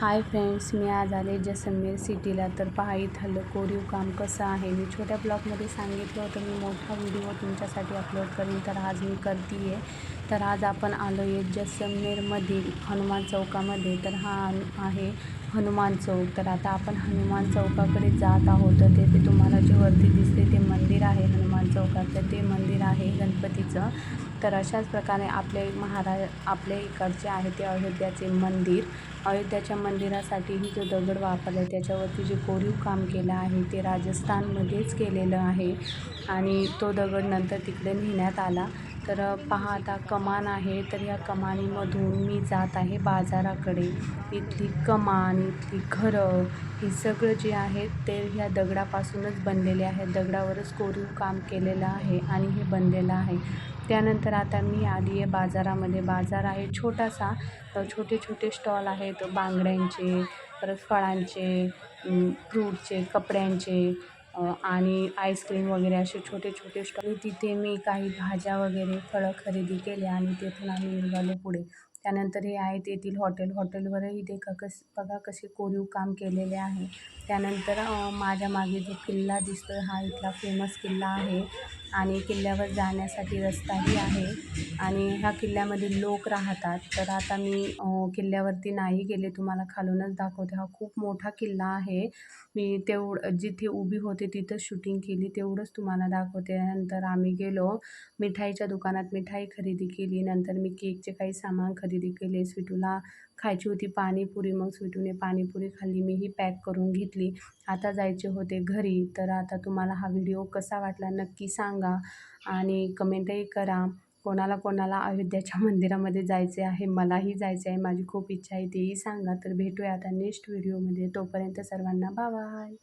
Hi friends मी आज आले जसमेर सिटीला. तर पहा इथलं कोरीव काम कसं आहे? मी छोट्या ब्लॉगमध्ये सांगितलं होतं मी मोठा व्हिडिओ तुमच्यासाठी अपलोड करीन. तर आज मी करते आहे तर आज आपण आलो आहे जसमेरमधील हनुमान चौकामध्ये. तर हा आहे हनुमान चौक. तर आता आपण हनुमान चौकाकडे जात आहोत. तर तेथे तुम्हाला जे वरती दिसते ते मंदिर आहे हनुमान चौकाचं. ते मंदिर आहे गणपतीचं. तर अशाच प्रकारे आपले महाराज आपल्या इकडचे आहे ते अयोध्याचे मंदिर. अयोध्याच्या मंदिरासाठीही जो दगड वापरला आहे त्याच्यावरती जे कोरीव काम केलं आहे ते राजस्थानमध्येच केलेलं आहे. आणि तो दगड नंतर तिकडे नेण्यात आला. तर पहा आता कमान आहे. तर या कमानीमधून मी जात आहे बाजाराकडे. इथली कमान इथली घरं हे सगळं जे आहे ते ह्या दगडापासूनच बनलेले आहे. दगडावरच कोरीव काम केलेलं आहे आणि हे बनलेलं आहे. त्यानंतर आता मी आली आहे बाजारामध्ये. बाजार आहे छोटासा. छोटे छोटे स्टॉल आहेत. बांगड्यांचे परत फळांचे फ्रूटचे कपड्यांचे आणि आईस्क्रीम वगैरे असे छोटे छोटे स्टॉल. तिथे मी काही भाज्या वगैरे फळं खरेदी केले आणि तिथून आम्ही निघालो पुढे. त्यानंतर हे आहे तेथील हॉटेल. हॉटेलवरही ते कस बघा कसे कोरीव काम केलेले आहे. त्यानंतर माझ्या मागे जो किल्ला दिसतो आहे हा इथला फेमस किल्ला आहे. आणि किल्ल्यावर जाण्यासाठी रस्ताही आहे. आणि ह्या किल्ल्यामध्ये लोक राहतात. तर आता मी किल्ल्यावरती नाही गेले. तुम्हाला खालूनच दाखवते. हा खूप मोठा किल्ला आहे. मी तेवढं जिथे उभी होते तिथं शूटिंग केली. तेवढंच तुम्हाला दाखवते. नंतर आम्ही गेलो. मिठाईच्या दुकानात मिठाई खरेदी केली. नंतर मी केकचे काही सामान खरेदी केले. स्वीटूला खायची होती पाणीपुरी. मग स्वीटूने पाणीपुरी खाल्ली. मीही पॅक करून घेतली. आता जायचे होते घरी. तर आता तुम्हाला हा व्हिडिओ कसा वाटला नक्की सांग. सांगा आणि कमेंटही करा. कोणाला कोणाला अयोध्याच्या मंदिरामध्ये जायचे आहे मलाही जायचे आहे माझी खूप इच्छा आहे तेही सांगा. तर भेटूया आता नेक्स्ट व्हिडिओमध्ये तोपर्यंत सर्वांना बाय